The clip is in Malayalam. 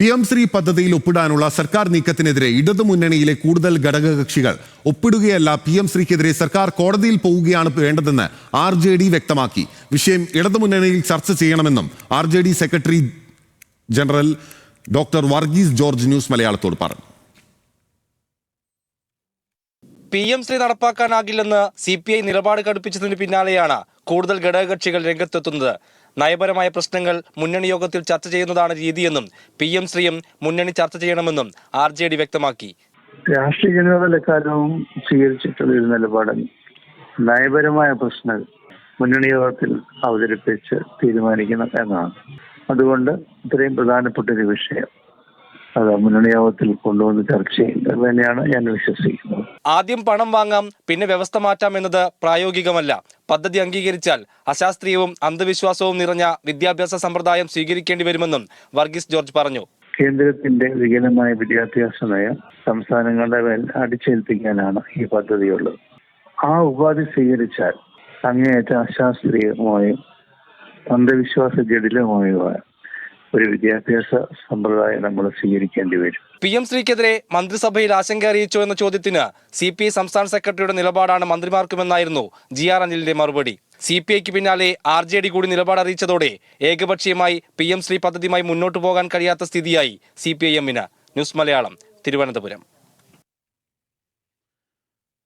പി എം ശ്രീ പദ്ധതിയിൽ ഒപ്പിടാനുള്ള സർക്കാർ നീക്കത്തിനെതിരെ ഇടതുമുന്നണിയിലെ കൂടുതൽ ഘടകകക്ഷികൾ ഒപ്പിടുകയല്ല പി എം ശ്രീക്കെതിരെ സർക്കാർ കോടതിയിൽ പോവുകയാണ് വേണ്ടതെന്ന് ആർ ജെ ഡി വ്യക്തമാക്കി. വിഷയം ഇടതുമുന്നണിയിൽ ചർച്ച ചെയ്യണമെന്നും R J D secretary general doctor Varghese George news മലയാളത്തോട് പറഞ്ഞു. പി എം ശ്രീ നടപ്പാക്കാനാകില്ലെന്ന് സി പി ഐ നിലപാട് കടുപ്പിച്ചതിന് പിന്നാലെയാണ് കൂടുതൽ ഘടകകക്ഷികൾ രംഗത്തെത്തുന്നത്. നയപരമായ പ്രശ്നങ്ങൾ മുന്നണി യോഗത്തിൽ ചർച്ച ചെയ്യുന്നതാണ് രീതിയെന്നും പി എം ശ്രീയും മുന്നണി ചർച്ച ചെയ്യണമെന്നും ആർ ജെ ഡി വ്യക്തമാക്കി. രാഷ്ട്രീയ ജനതാദളക്കാരവും സ്വീകരിച്ചിട്ടുള്ള ഒരു നിലപാടാണ് നയപരമായ പ്രശ്നങ്ങൾ മുന്നണി യോഗത്തിൽ അവതരിപ്പിച്ച് തീരുമാനിക്കണം എന്നാണ്. അതുകൊണ്ട് ഇത്രയും പ്രധാനപ്പെട്ട ഒരു വിഷയം അത് മുന്നണി യോഗത്തിൽ കൊണ്ടുവന്ന് ചർച്ച ചെയ്യുന്നത് തന്നെയാണ് ഞാൻ വിശ്വസിക്കുന്നത്. ആദ്യം പണം വാങ്ങാം പിന്നെ വ്യവസ്ഥ മാറ്റാം എന്നത് പ്രായോഗികമല്ല. പദ്ധതി അംഗീകരിച്ചാൽ അശാസ്ത്രീയവും അന്ധവിശ്വാസവും നിറഞ്ഞ വിദ്യാഭ്യാസ സമ്പ്രദായം സ്വീകരിക്കേണ്ടി വരുമെന്നും വർഗീസ് ജോർജ് പറഞ്ഞു. കേന്ദ്രത്തിന്റെ വികലമായ വിദ്യാഭ്യാസ നയം സംസ്ഥാനങ്ങളുടെ മേൽ അടിച്ചേൽപ്പിക്കാനാണ് ഈ പദ്ധതിയുള്ളത്. ആ ഉപാധി സ്വീകരിച്ചാൽ അങ്ങേയറ്റം അശാസ്ത്രീയമായും അന്ധവിശ്വാസ ജടിലമായുമായ ഒരു വിദ്യാഭ്യാസ സമ്പ്രദായം നമ്മൾ സ്വീകരിക്കേണ്ടി വരും. പി എം ശ്രീക്കെതിരെ മന്ത്രിസഭയിൽ ആശങ്ക അറിയിച്ചോ എന്ന ചോദ്യത്തിന് സി പി ഐ സംസ്ഥാന സെക്രട്ടറിയുടെ നിലപാടാണ് മന്ത്രിമാർക്കുമെന്നായിരുന്നു ജി ആർ അനിലിന്റെ മറുപടി. സി പി ഐക്ക് പിന്നാലെ ആർ ജെ ഡി കൂടി നിലപാട് അറിയിച്ചതോടെ ഏകപക്ഷീയമായി പി എം ശ്രീ പദ്ധതിയുമായി മുന്നോട്ടു പോകാൻ കഴിയാത്ത സ്ഥിതിയായി സി പി ഐ എമ്മിന്. ന്യൂസ് മലയാളം തിരുവനന്തപുരം.